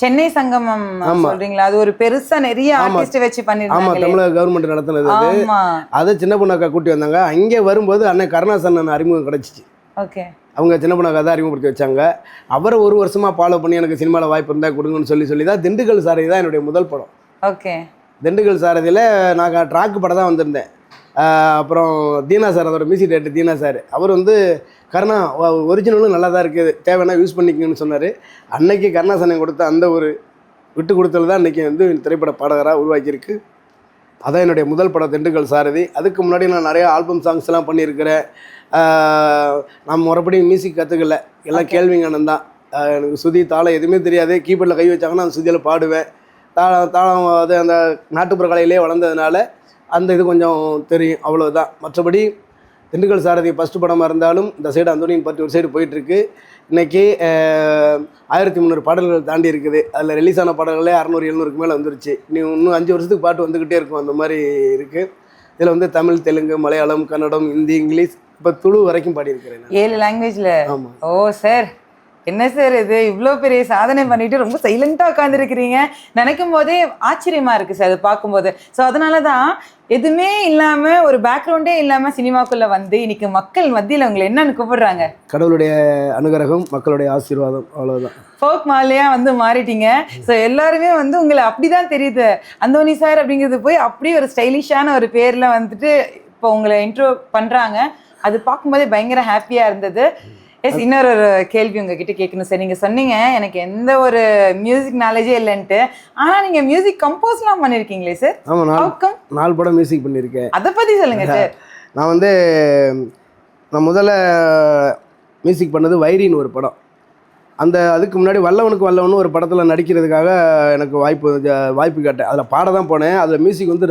சென்னை சங்கமம் சொல்றீங்களா? அது ஒரு பெருசா நிறைய ஆர்டிஸ்ட் வச்சு ஆமா பண்ணிருந்தாங்களே தமிழக கவர்மெண்ட் நடத்துனது அது. ஆமா. அதை சின்ன பொண்ணாக்கா கூட்டி வந்தாங்க. அங்கே வரும்போது அண்ணன் கருணாசன் அறிமுகம் கிடைச்சிச்சு. ஓகே. அவங்க சின்ன பொண்ணாக்கா தான் அறிமுகப்படுத்தி வச்சாங்க. அவரை ஒரு வருஷமா ஃபாலோ பண்ணி எனக்கு சினிமாவில் வாய்ப்பு இருந்தால் கொடுங்கன்னு சொல்லி சொல்லி தான் திண்டுக்கல் சாரதி தான் என்னுடைய முதல் படம். ஓகே. திண்டுக்கல் சாரதியில் நான் ட்ராக்கு படம் தான் வந்திருந்தேன். அப்புறம் தீனா சார் அதோட மியூசிக் டேரக்டர் தீனா சார். அவர் வந்து கருணா ஒரிஜினலும் நல்லா தான் இருக்குது தேவைன்னா யூஸ் பண்ணிக்கங்கன்னு சொன்னார். அன்னைக்கு கருணாசனம் கொடுத்த அந்த ஒரு விட்டு கொடுத்தல் தான் அன்றைக்கி வந்து திரைப்பட பாடகராக உருவாக்கியிருக்கு. அதான் என்னுடைய முதல் படம் திண்டுக்கல் சாரதி. அதுக்கு முன்னாடி நான் நிறைய ஆல்பம் சாங்ஸ்லாம் பண்ணியிருக்கிறேன். நான் முறைப்படி மியூசிக் கற்றுக்கல எல்லாம் கேள்விங்கண்ணன் தான் எனக்கு சுதி தாளம் எதுவுமே தெரியாது. கீபோர்டில் கை வச்சாங்கன்னா அந்த சுதியில் பாடுவேன். தாளம் தாளம் அது அந்த நாட்டுப்புற கலையிலே வளர்ந்ததுனால அந்த இது கொஞ்சம் தெரியும் அவ்வளவுதான். மற்றபடி திண்டுக்கல் சாரதி ஃபஸ்ட்டு படமாக இருந்தாலும் இந்த சைடு அந்தோனியின் பற்றி ஒரு சைடு போயிட்டுருக்கு. இன்றைக்கி ஆயிரத்தி முந்நூறு பாடல்கள் தாண்டி இருக்குது. அதில் ரிலீஸ் ஆன பாடல்களே அறநூறு எழுநூறுக்கு மேலே வந்துருச்சு. நீ இன்னும் அஞ்சு வருஷத்துக்கு பாட்டு வந்துக்கிட்டே இருக்கும் அந்த மாதிரி இருக்குது இதில் வந்து தமிழ் தெலுங்கு மலையாளம் கன்னடம் ஹிந்தி இங்கிலீஷ் இப்போ துளு வரைக்கும் பாடியிருக்கிறேன். ஏழு லாங்குவேஜ்ல ஆமாம் ஓ சார் என்ன சார் இது? இவ்வளோ பெரிய சாதனை பண்ணிட்டு ரொம்ப சைலண்டா உட்காந்துருக்கிறீங்க நினைக்கும் போதே ஆச்சரியமா இருக்கு சார் அது பார்க்கும்போது. ஸோ அதனால தான் எதுவுமே இல்லாம ஒரு பேக்ரவுண்டே இல்லாம சினிமாக்குள்ள வந்து இன்னைக்கு மக்கள் மத்தியில உங்களை என்னன்னு கூப்பிடுறாங்க? கடவுளுடைய அனுகிரகம் மக்களுடைய ஆசீர்வாதம் அவ்வளவுதான். ஃபோக் மாலையா வந்து மாறிட்டீங்க. ஸோ எல்லாருமே வந்து உங்களை அப்படிதான் தெரியுது. அந்தோனி சார் அப்படிங்கிறது போய் அப்படியே ஒரு ஸ்டைலிஷான ஒரு பேர்ல வந்துட்டு இப்போ உங்களை இன்ட்ரோ பண்றாங்க. அது பார்க்கும்போதே பயங்கர ஹாப்பியா இருந்தது. எஸ் இன்னொரு ஒரு கேள்வி உங்ககிட்ட கேட்கணும் சார். நீங்க சொன்னீங்க எனக்கு எந்த ஒரு மியூசிக் நாலேஜே இல்லைன்ட்டு. ஆனா நீங்க மியூசிக் கம்போஸ்லாம் பண்ணிருக்கீங்களே சார்? ஆமாம் நான் ஹவுக்கம் நாலு படம் மியூசிக் பண்ணியிருக்கேன் அதை பத்தி சொல்லுங்க சார். நான் வந்து நான் முதல்ல மியூசிக் பண்ணது வைரின்னு ஒரு படம். அந்த அதுக்கு முன்னாடி வல்லவனுக்கு வல்லவனு ஒரு படத்தில் நடிக்கிறதுக்காக எனக்கு வாய்ப்பு வாய்ப்பு கேட்டேன். அதில் பாட தான் போனேன். அதில் மியூசிக் வந்து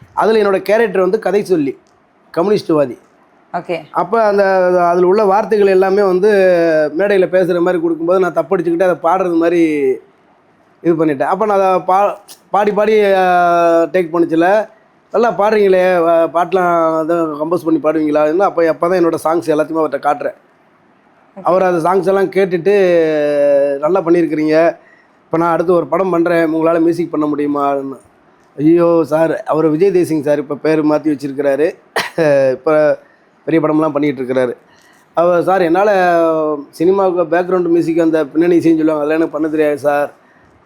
ஓகே ஓகே. அப்போ அந்த அதில் உள்ள வார்த்தைகள் எல்லாமே வந்து மேடையில் பேசுகிற மாதிரி கொடுக்கும்போது நான் தப்படிச்சுக்கிட்டு அதை பாடுறது மாதிரி இது பண்ணிட்டேன். அப்போ நான் அதை பா பாடி பாடி டேக் பண்ணிச்சில நல்லா பாடுறீங்களே பாட்டெலாம் எதுவும் கம்போஸ் பண்ணி பாடுவீங்களா அப்போ அப்போ தான் என்னோடய சாங்ஸ் எல்லாத்தையுமே அவர்கிட்ட காட்டுறேன். அவர் அந்த சாங்ஸ் எல்லாம் கேட்டுட்டு நல்லா பண்ணியிருக்கிறீங்க. இப்போ நான் அடுத்து ஒரு படம் பண்ணுறேன் உங்களால் மியூசிக் பண்ண முடியுமான்னு ஐயோ சார். அவர் விஜய் தேசிங் சார். இப்போ பேர் மாற்றி வச்சிருக்கிறாரு. இப்போ பெரிய படம்லாம் பண்ணிகிட்டு இருக்கிறாரு அவர் சார் என்னால் சினிமாவுக்கு பேக்ரவுண்ட் மியூசிக் அந்த பின்னணி இசைன்னு சொல்லுவாங்க அதெல்லாம் எனக்கு பண்ண தெரியாது சார்.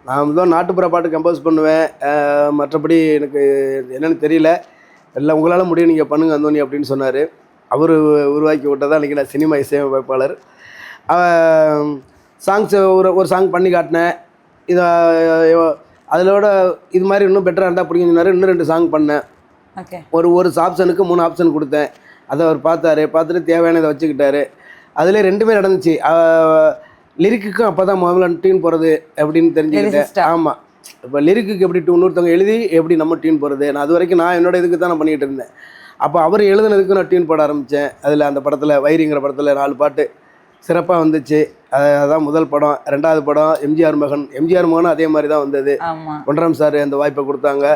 நான் தான் நாட்டுப்புற பாட்டு கம்போஸ் பண்ணுவேன். மற்றபடி எனக்கு என்னென்னு தெரியல. எல்லாம் உங்களால் முடியும் நீங்கள் பண்ணுங்க அந்தோனி அப்படின்னு சொன்னார். அவர் உருவாக்கி விட்டதான் இன்றைக்கி நான் சினிமா இசையமைப்பாளர். சாங்ஸ் ஒரு ஒரு சாங் பண்ணி காட்டினேன். இதை அதிலோட இது மாதிரி இன்னும் பெட்டராக இருந்தால் பிடிக்கும் சொன்னாரு. இன்னும் ரெண்டு சாங் பண்ணேன். ஓகே ஒரு ஒரு ஆப்ஷனுக்கு மூணு ஆப்ஷன் கொடுத்தேன். அதை அவர் பார்த்தாரு. பார்த்துட்டு தேவையானதை வச்சுக்கிட்டாரு. அதிலே ரெண்டுமே நடந்துச்சு. லிரிக்குக்கும் அப்போ தான் முதல்ல டியூன் போகிறது அப்படின்னு? தெரிஞ்சுக்கிட்டேன். ஆமாம் இப்போ லிரிக்குக்கு எப்படி டியூன் இன்னொருத்தவங்க எழுதி எப்படி நம்ம டியூன் போகிறது நான் அது வரைக்கும் நான் என்னோட இதுக்கு தான் நான் பண்ணிகிட்டு இருந்தேன். அப்போ அவர் எழுதுனதுக்கு நான் டியூன் போட ஆரம்பித்தேன் அதில் அந்த படத்தில் வைரிங்கிற படத்தில் நாலு பாட்டு. சிறப்பாக வந்துச்சு. அது அதான் முதல் படம். ரெண்டாவது படம் எம்ஜிஆர் மகன். எம்ஜிஆர் மகனும் அதே மாதிரி தான் வந்தது. ஒன்றாம் சார் அந்த வாய்ப்பை கொடுத்தாங்க.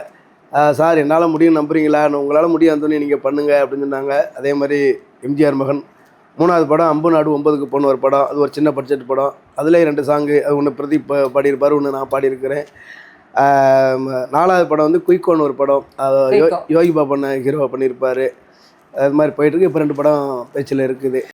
சார் என்னால் முடியும் நம்புறீங்களா? உங்களால் முடியும் அந்தோனி நீங்கள் பண்ணுங்க அப்படின்னு சொன்னாங்க. அதே மாதிரி எம்ஜிஆர் மகன். மூணாவது படம் அம்பு நாடு ஒன்பதுக்கு போன ஒரு படம். அது ஒரு சின்ன பட்ஜெட் படம். அதுலேயும் ரெண்டு சாங்கு அது ஒன்று பிரதீப் பாடியிருப்பார். ஒன்று நான் பாடியிருக்கிறேன். நாலாவது படம் வந்து குயிக்கோன்னு ஒரு படம். யோகி பாபன் ஹீரோவா பண்ணியிருப்பார். அது மாதிரி போயிட்டுருக்கு இப்போ ரெண்டு படம் பேச்சில் இருக்குது.